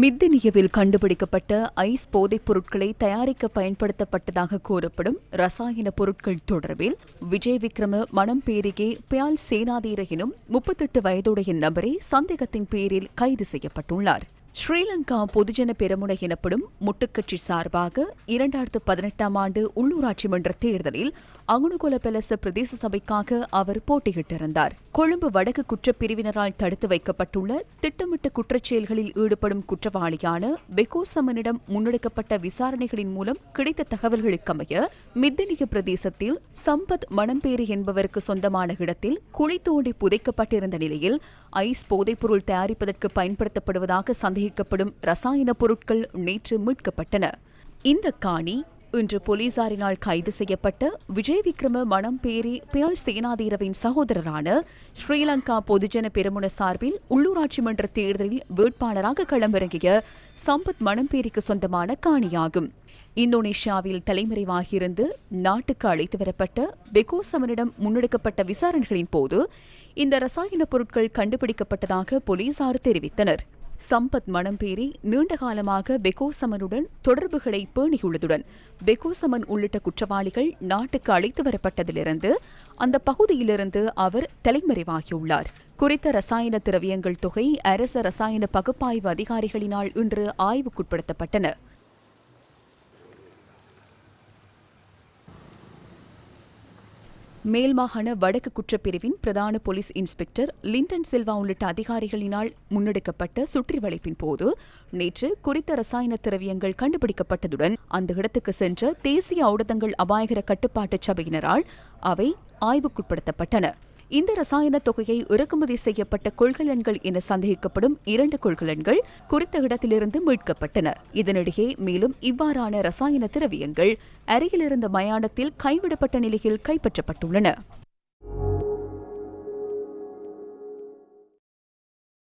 மித்தினியவில் கண்டுபிடிக்கப்பட்ட ஐஸ் போதைப் பொருட்களை தயாரிக்க பயன்படுத்தப்பட்டதாக கூறப்படும் ரசாயன பொருட்கள் தொடர்பில் விஜய் விக்ரம மனம் பேரிகே பியால் சேனாதீர எனும் முப்பத்தெட்டு வயதுடைய நபரே சந்தேகத்தின் பேரில் கைது செய்யப்பட்டுள்ளார். ஸ்ரீலங்கா பொதுஜன பெருமுனை எனப்படும் முட்டுக்கட்சி சார்பாக இரண்டாயிரத்து பதினெட்டாம் ஆண்டு உள்ளூராட்சி மன்ற தேர்தலில் அங்குணுகொல பெலச பிரதேச சபைக்காக அவர் போட்டியிட்டிருந்தார். கொழும்பு வடக்கு குற்றப்பிரிவினரால் தடுத்து வைக்கப்பட்டுள்ள திட்டமிட்ட குற்றச்செயல்களில் ஈடுபடும் குற்றவாளியான பெகோசமனிடம் முன்னெடுக்கப்பட்ட விசாரணைகளின் மூலம் கிடைத்த தகவல்களுக்கமைய மித்தனிய பிரதேசத்தில் சம்பத் மணம்பேரி என்பவருக்கு சொந்தமான இடத்தில் குழி தோண்டி புதைக்கப்பட்டிருந்த நிலையில் ஐஸ் போதைப்பொருள் தயாரிப்பதற்கு பயன்படுத்தப்படுவதாக உபயோகிக்கப்படும் ரசாயன பொருட்கள் நேற்று மீட்கப்பட்டன. இந்த காணி இன்று போலீசாரினால் கைது செய்யப்பட்ட விஜய் விக்ரம மணம்பேரி பியல் சேனாதீரவின் சகோதரரான ஸ்ரீலங்கா பொதுஜன பெருமுன சார்பில் உள்ளூராட்சி மன்ற தேர்தலில் வேட்பாளராக களமிறங்கிய சம்பத் மணம்பேரிக்கு சொந்தமான காணியாகும். இந்தோனேஷியாவில் தலைமறைவாகியிருந்து நாட்டுக்கு அழைத்து வரப்பட்ட பெகோசமனிடம் முன்னெடுக்கப்பட்ட விசாரணைகளின் போது இந்த ரசாயன பொருட்கள் கண்டுபிடிக்கப்பட்டதாக போலீசார் தெரிவித்தனர். சம்பத் மணம்பேரி நீண்ட காலமாக பெகோசமனுடன் தொடர்புகளை பேணியுள்ளதுடன் பெகோசமன் உள்ளிட்ட குற்றவாளிகள் நாட்டுக்கு அழைத்து வரப்பட்டதிலிருந்து அந்த பகுதியிலிருந்து அவர் தலைமறைவாகியுள்ளார். குறித்த ரசாயன திரவியங்கள் தொகை அரச ரசாயன பகுப்பாய்வு அதிகாரிகளினால் இன்று ஆய்வுக்குட்படுத்தப்பட்டன. மேல்மாகாண வடக்கு குற்றப்பிரிவின் பிரதான போலீஸ் இன்ஸ்பெக்டர் லிண்டன் சில்வா உள்ளிட்ட அதிகாரிகளினால் முன்னெடுக்கப்பட்ட சுற்றிவளைப்பின் போது நேற்று குறித்த ரசாயன திரவியங்கள் கண்டுபிடிக்கப்பட்டதுடன் அந்த இடத்துக்கு சென்ற தேசிய ஔடதங்கள் அபாயகர கட்டுப்பாட்டு சபையினரால் அவை ஆய்வுக்குட்படுத்தப்பட்டன. இந்த ரசாயன தொகையை இறக்குமதி செய்யப்பட்ட கொள்கலன்கள் என சந்தேகிக்கப்படும் இரண்டு கொள்கலன்கள் குறித்த இடத்திலிருந்து மீட்கப்பட்டன. இதனிடையே மேலும் இவ்வாறான ரசாயன திரவியங்கள் அருகிலிருந்த மயானத்தில் கைவிடப்பட்ட நிலையில் கைப்பற்றப்பட்டுள்ளன.